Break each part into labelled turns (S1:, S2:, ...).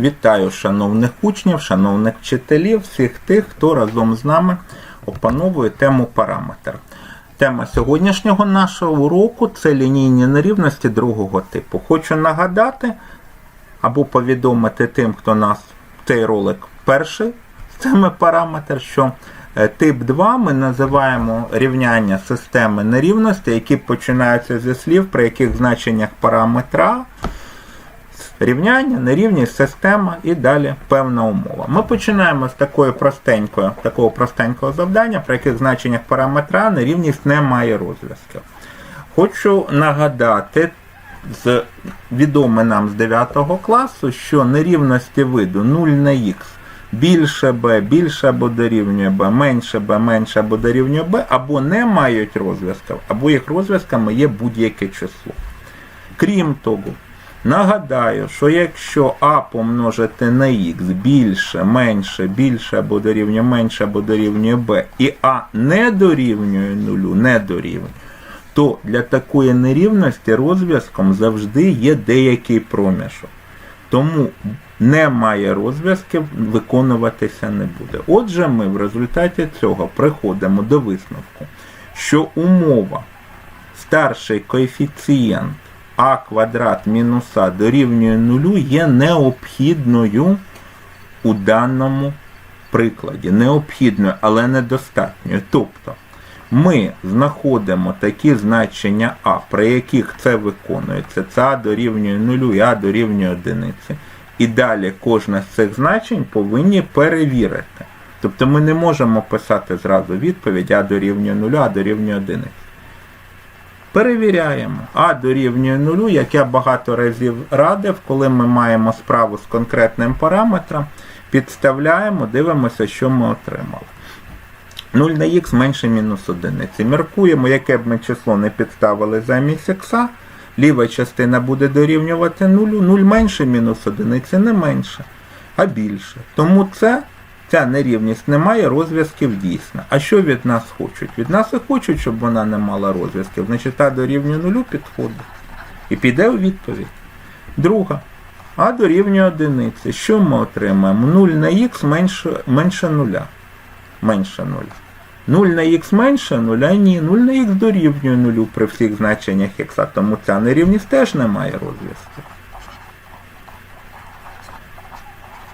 S1: Вітаю шановних учнів, шановних вчителів, всіх тих, хто разом з нами опановує тему параметр. Тема сьогоднішнього нашого уроку це лінійні нерівності другого типу. Хочу нагадати або повідомити тим, хто нас цей ролик перший з цими параметр, що е, тип 2 ми називаємо рівняння системи нерівності, які починаються зі слів, при яких значеннях параметра рівняння, нерівність, система і далі певна умова. Ми починаємо з такої простенької, такого простенького завдання, при яких значеннях параметра нерівність не має розв'язків. Хочу нагадати з відоме нам з 9 класу, що нерівності виду 0 на х більше b, більше або дорівнює b, менше b, менше або дорівнює b, або не мають розв'язків, або їх розв'язками є будь-яке число. Крім того, Нагадаю, що якщо А помножити на х більше, менше, більше або дорівнює менше або дорівнює b, і А не дорівнює нулю, не дорівнює, то для такої нерівності розв'язком завжди є деякий проміжок. Тому немає розв'язків, виконуватися не буде. Отже, ми в результаті цього приходимо до висновку, що умова старший коефіцієнт а квадрат мінус а дорівнює нулю є необхідною у даному прикладі. Необхідною, але недостатньою. Тобто ми знаходимо такі значення А, при яких це виконується. Це А дорівнює нулю і А дорівнює одиниці. І далі кожне з цих значень повинні перевірити. Тобто ми не можемо писати зразу відповідь А дорівнює нулю, А дорівнює одиниці. Перевіряємо. А дорівнює нулю, як я багато разів радив, коли ми маємо справу з конкретним параметром, підставляємо, дивимося, що ми отримали. 0 на х менше мінус одиниці. Міркуємо, яке б ми число не підставили замість х, ліва частина буде дорівнювати 0, 0 менше мінус одиниці не менше, а більше. Тому це Ця нерівність не має розв'язків дійсно. А що від нас хочуть? Від нас і хочуть, щоб вона не мала розв'язків. Значить, та дорівнює нулю підходить. І піде у відповідь. Друга. А дорівнює одиниці. Що ми отримаємо? 0 на х менше менше нуля. Менше нуля. 0 на х менше нуля, ні. 0 на х дорівнює нулю при всіх значеннях х, тому ця нерівність теж не має розв'язків.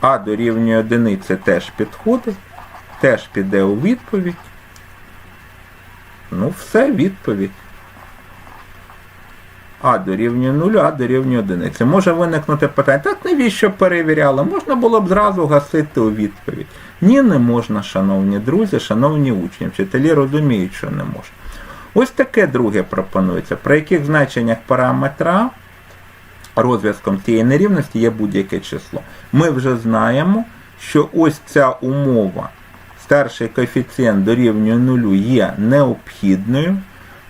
S1: А дорівнює одиниці теж підходить, теж піде у відповідь. Ну, все, відповідь. А дорівнює 0, А дорівнює одиниці. Може виникнути питання, так навіщо перевіряли? Можна було б зразу гасити у відповідь. Ні, не можна, шановні друзі, шановні учні. Вчителі розуміють, що не можна. Ось таке друге пропонується, при яких значеннях параметра розв'язком цієї нерівності є будь-яке число. Ми вже знаємо, що ось ця умова, старший коефіцієнт дорівнює нулю є необхідною.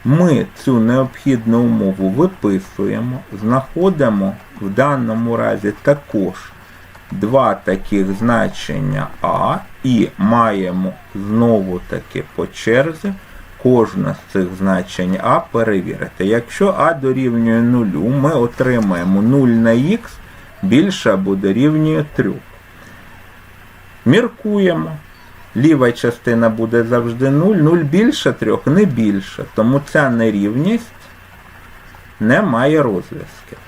S1: Ми цю необхідну умову виписуємо, знаходимо в даному разі також два таких значення А і маємо знову таки по черзі кожне з цих значень А перевірити. Якщо А дорівнює 0, ми отримаємо 0 на х більше або дорівнює 3. Міркуємо. Ліва частина буде завжди 0, 0 більше 3, не більше. Тому ця нерівність не має розв'язків.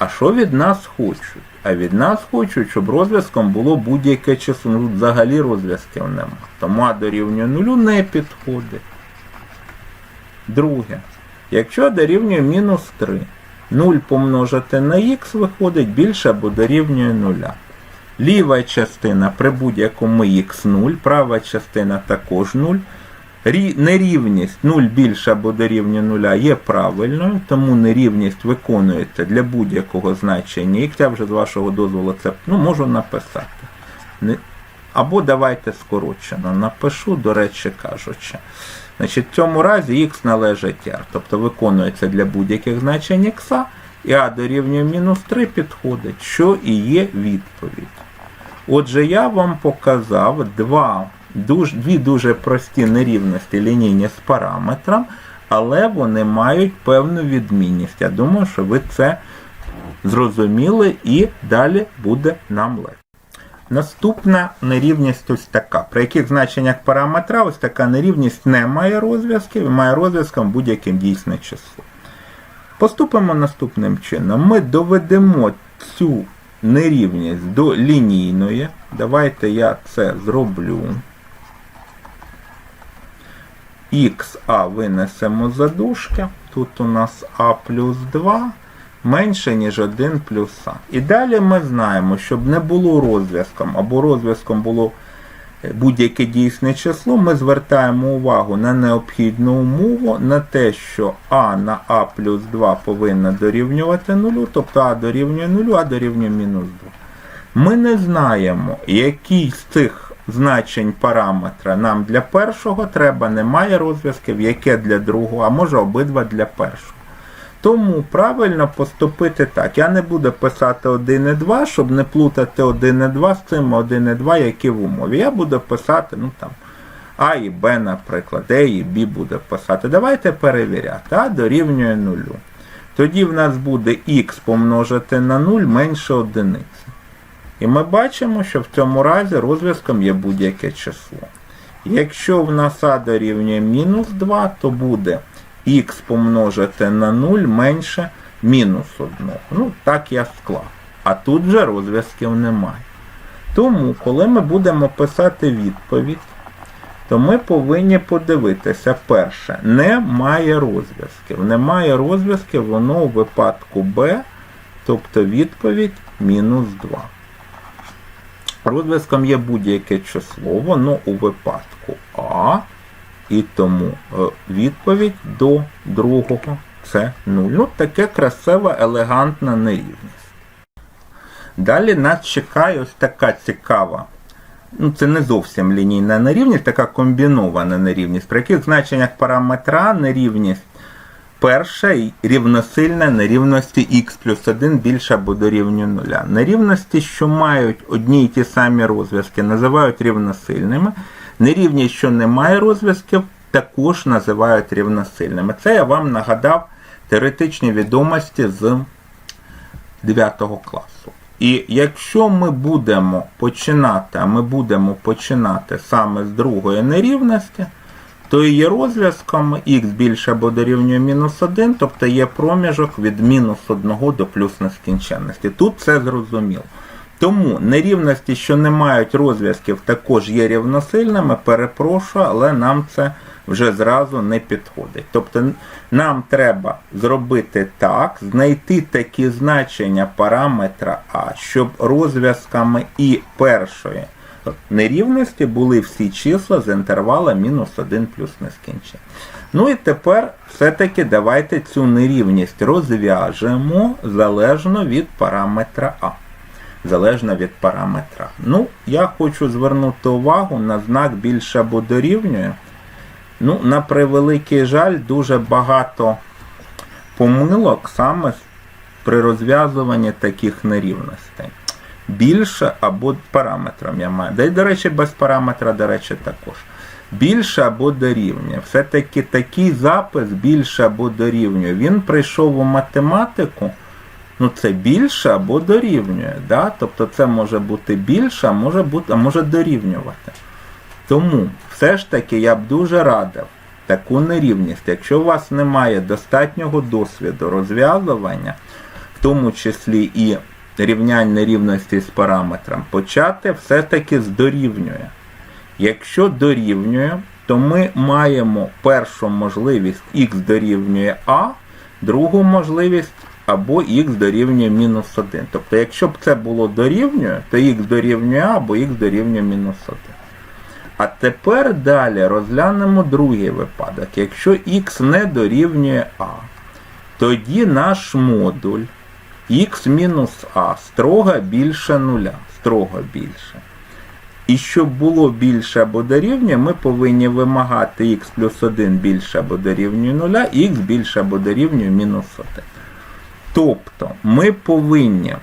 S1: А що від нас хочуть? А від нас хочуть, щоб розв'язком було будь-яке число. Ну, взагалі розв'язків нема. Тому А дорівнює нулю не підходить. Друге. Якщо дорівнює мінус 3, 0 помножити на х виходить більше або дорівнює 0. Ліва частина при будь-якому х 0, права частина також 0. Нерівність 0 більше або дорівнює 0 є правильною, тому нерівність виконується для будь-якого значення. Х я вже з вашого дозволу це ну, можу написати. Або давайте скорочено напишу, до речі кажучи. Значить, В цьому разі х належить r, тобто виконується для будь-яких значень х, і а дорівнює мінус 3 підходить, що і є відповідь. Отже, я вам показав два дві дуже прості нерівності лінійні з параметром, але вони мають певну відмінність. Я думаю, що ви це зрозуміли і далі буде нам легше. Наступна нерівність ось така. При яких значеннях параметра ось така нерівність не має розв'язків і має розв'язком будь-яким дійсне число. Поступимо наступним чином. Ми доведемо цю нерівність до лінійної. Давайте я це зроблю. Ха винесемо за дужки. Тут у нас а плюс 2 менше, ніж 1 плюс а. І далі ми знаємо, щоб не було розв'язком, або розв'язком було будь-яке дійсне число, ми звертаємо увагу на необхідну умову, на те, що а на а плюс 2 повинна дорівнювати 0, тобто а дорівнює 0, а дорівнює мінус 2. Ми не знаємо, який з цих значень параметра нам для першого треба, немає розв'язків, яке для другого, а може обидва для першого. Тому правильно поступити так. Я не буду писати 1 і 2, щоб не плутати 1 і 2 з цим 1 і 2, які в умові. Я буду писати, ну там, А і Б, наприклад, Е і Б буде писати. Давайте перевіряти. А дорівнює 0. Тоді в нас буде х помножити на 0 менше одиниці. І ми бачимо, що в цьому разі розв'язком є будь-яке число. Якщо в нас А дорівнює мінус 2, то буде х помножити на 0 менше мінус 1. Ну, так я склав. А тут вже розв'язків немає. Тому, коли ми будемо писати відповідь, то ми повинні подивитися, перше, немає розв'язків. Немає розв'язків, воно у випадку Б, тобто відповідь мінус 2. Розв'язком є будь-яке число, воно у випадку А. І тому е, відповідь до другого це 0. Ну, таке красива, елегантна нерівність. Далі нас чекає ось така цікава. Ну, це не зовсім лінійна нерівність, така комбінована нерівність, при яких значеннях параметра нерівність перша рівносильна нерівності х плюс 1 більше або дорівнює 0. Нерівності, що мають одні й ті самі розв'язки, називають рівносильними. Нерівність, що не має розв'язків, також називають рівносильними. Це я вам нагадав теоретичні відомості з 9 класу. І якщо ми будемо починати, а ми будемо починати саме з другої нерівності, то її розв'язком х більше або дорівнює мінус 1, тобто є проміжок від мінус 1 до плюс нескінченності. Тут це зрозуміло. Тому нерівності, що не мають розв'язків, також є рівносильними, перепрошую, але нам це вже зразу не підходить. Тобто нам треба зробити так, знайти такі значення параметра А, щоб розв'язками і першої нерівності були всі числа з інтервала мінус 1 плюс нескінчення. Ну і тепер все-таки давайте цю нерівність розв'яжемо залежно від параметра А залежно від параметра. Ну, я хочу звернути увагу на знак більше або дорівнює. Ну, на превеликий жаль, дуже багато помилок саме при розв'язуванні таких нерівностей. Більше або параметром я маю. Да й, до речі, без параметра, до речі, також. Більше або дорівнює. Все-таки такий запис більше або дорівнює. Він прийшов у математику ну це більше або дорівнює. Да? Тобто це може бути більше, а може бути, а може дорівнювати. Тому все ж таки я б дуже радив таку нерівність. Якщо у вас немає достатнього досвіду розв'язування, в тому числі і рівнянь нерівності з параметром, почати все-таки з дорівнює. Якщо дорівнює, то ми маємо першу можливість х дорівнює А, другу можливість або х дорівнює мінус 1. Тобто, якщо б це було дорівнює, то х дорівнює А або х дорівнює мінус 1. А тепер далі розглянемо другий випадок. Якщо х не дорівнює А, тоді наш модуль х-а строго більше нуля. Строго більше. І щоб було більше або дорівнює, ми повинні вимагати х плюс 1 більше або дорівнює 0, х більше або дорівнює мінус 1. Тобто ми повинні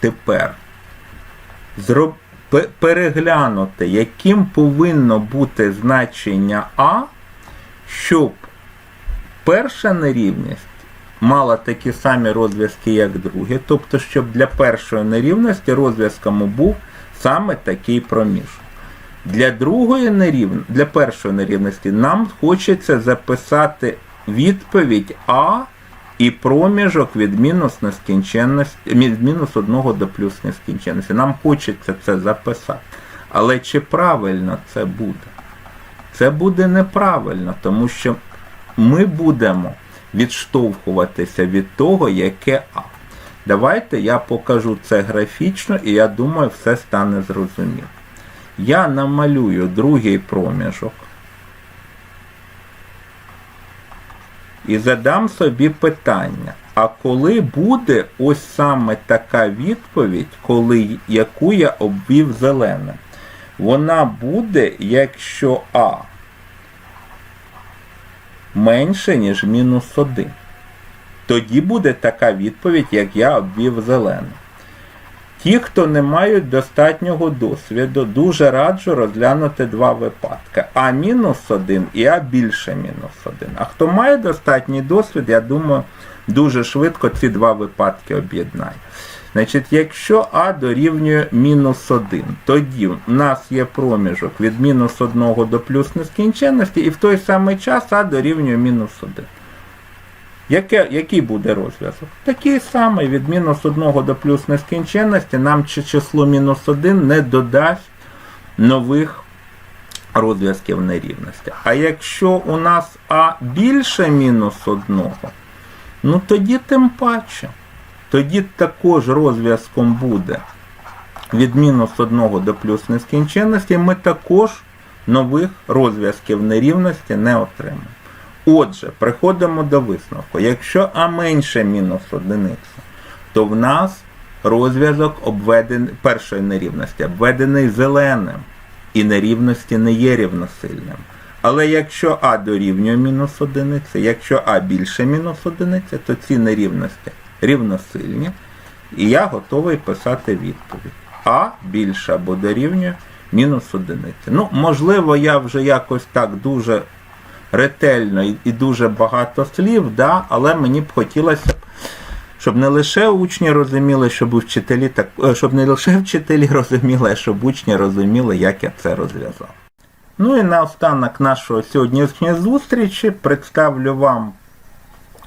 S1: тепер переглянути, яким повинно бути значення А, щоб перша нерівність мала такі самі розв'язки, як друге, тобто, щоб для першої нерівності розв'язком був саме такий проміжок. Для другої нерівності, для першої нерівності нам хочеться записати відповідь А і проміжок від мінус нескінченності, від мінус 1 до плюс нескінченності. Нам хочеться це записати. Але чи правильно це буде? Це буде неправильно, тому що ми будемо відштовхуватися від того, яке А. Давайте я покажу це графічно, і я думаю, все стане зрозуміло. Я намалюю другий проміжок і задам собі питання. А коли буде ось саме така відповідь, коли, яку я обвів зеленим? Вона буде, якщо А менше, ніж мінус 1. Тоді буде така відповідь, як я обвів зеленим. Ті, хто не мають достатнього досвіду, дуже раджу розглянути два випадки: А мінус 1 і А більше мінус 1. А хто має достатній досвід, я думаю, дуже швидко ці два випадки об'єднає. Значить, якщо А дорівнює мінус 1, тоді в нас є проміжок від мінус 1 до плюс нескінченності, і в той самий час А дорівнює мінус 1. Яке, який буде розв'язок? Такий самий від мінус 1 до плюс нескінченності нам число мінус 1 не додасть нових розв'язків нерівності. А якщо у нас А більше мінус 1, ну тоді тим паче. Тоді також розв'язком буде від мінус 1 до плюс нескінченності, ми також нових розв'язків нерівності не отримаємо. Отже, приходимо до висновку. Якщо А менше мінус одиниці, то в нас розв'язок обведений першої нерівності обведений зеленим, і нерівності не є рівносильним. Але якщо А дорівнює мінус одиниці, якщо А більше мінус одиниці, то ці нерівності рівносильні. І я готовий писати відповідь. А більше або дорівнює мінус одиниці. Ну, можливо, я вже якось так дуже ретельно і, дуже багато слів, да, але мені б хотілося б, щоб не лише учні розуміли, щоб вчителі так, е, щоб не лише вчителі розуміли, а щоб учні розуміли, як я це розв'язав. Ну і наостанок нашої сьогоднішньої зустрічі представлю вам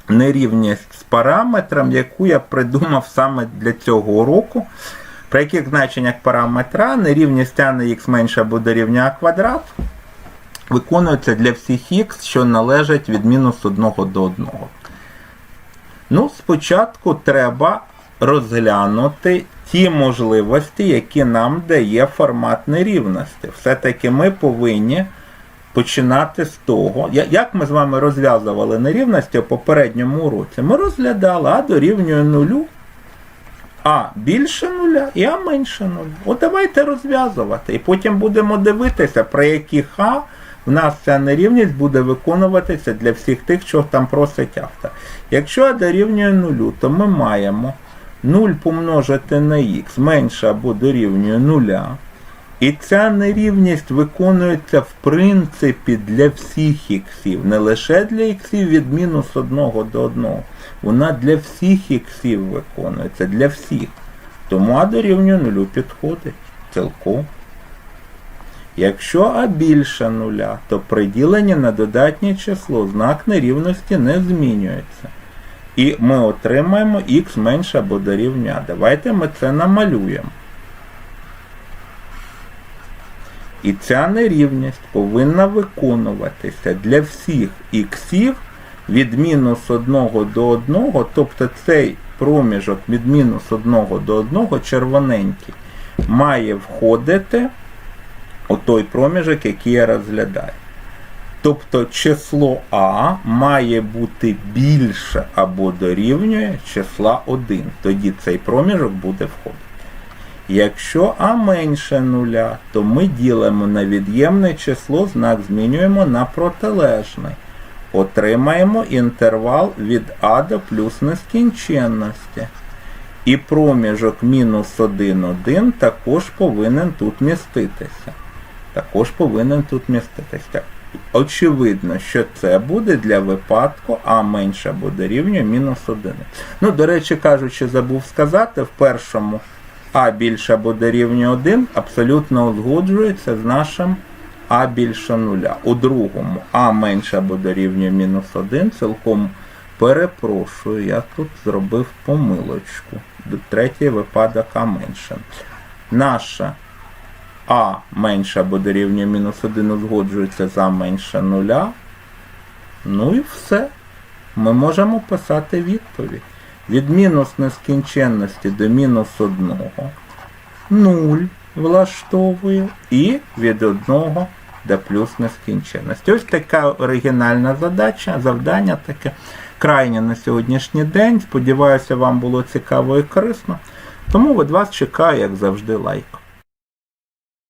S1: нерівність з параметром, яку я придумав саме для цього уроку. При яких значеннях параметра нерівність а х менше або дорівнює а квадрат виконується для всіх х, що належать від мінус 1 до 1. Ну, спочатку треба розглянути ті можливості, які нам дає формат нерівності. Все-таки ми повинні починати з того, як ми з вами розв'язували нерівності у попередньому уроці. Ми розглядали А дорівнює нулю, А більше нуля і А менше нуля. От давайте розв'язувати. І потім будемо дивитися, про які А в нас ця нерівність буде виконуватися для всіх тих, що там просить автор. Якщо А дорівнює нулю, то ми маємо 0 помножити на х менше або дорівнює нуля. І ця нерівність виконується в принципі для всіх іксів, не лише для іксів від мінус 1 до 1. Вона для всіх іксів виконується, для всіх. Тому А дорівнює нулю підходить цілком. Якщо А більше нуля, то при діленні на додатнє число знак нерівності не змінюється. І ми отримаємо х менше або дорівнює. Давайте ми це намалюємо. І ця нерівність повинна виконуватися для всіх іксів від мінус 1 до 1, тобто цей проміжок від мінус 1 до 1 червоненький, має входити у той проміжок, який я розглядаю. Тобто число А має бути більше або дорівнює числа 1. Тоді цей проміжок буде входити. Якщо А менше нуля, то ми ділимо на від'ємне число, знак змінюємо на протилежний. Отримаємо інтервал від А до плюс нескінченності. І проміжок мінус 1, 1 також повинен тут міститися. Також повинен тут міститися. Очевидно, що це буде для випадку А менше або дорівнює мінус 1. Ну, до речі, кажучи, забув сказати, в першому А більше або дорівнює 1 абсолютно узгоджується з нашим А більше нуля. У другому А менше або дорівнює мінус 1 цілком перепрошую, я тут зробив помилочку. Третій випадок А менше. Наша А менше або дорівнює мінус 1 узгоджується за менше нуля. Ну і все. Ми можемо писати відповідь. Від мінус нескінченності до мінус 1 0 влаштовую і від 1 до плюс нескінченності. Ось така оригінальна задача, завдання таке крайнє на сьогоднішній день. Сподіваюся, вам було цікаво і корисно. Тому від вас чекаю, як завжди, лайк.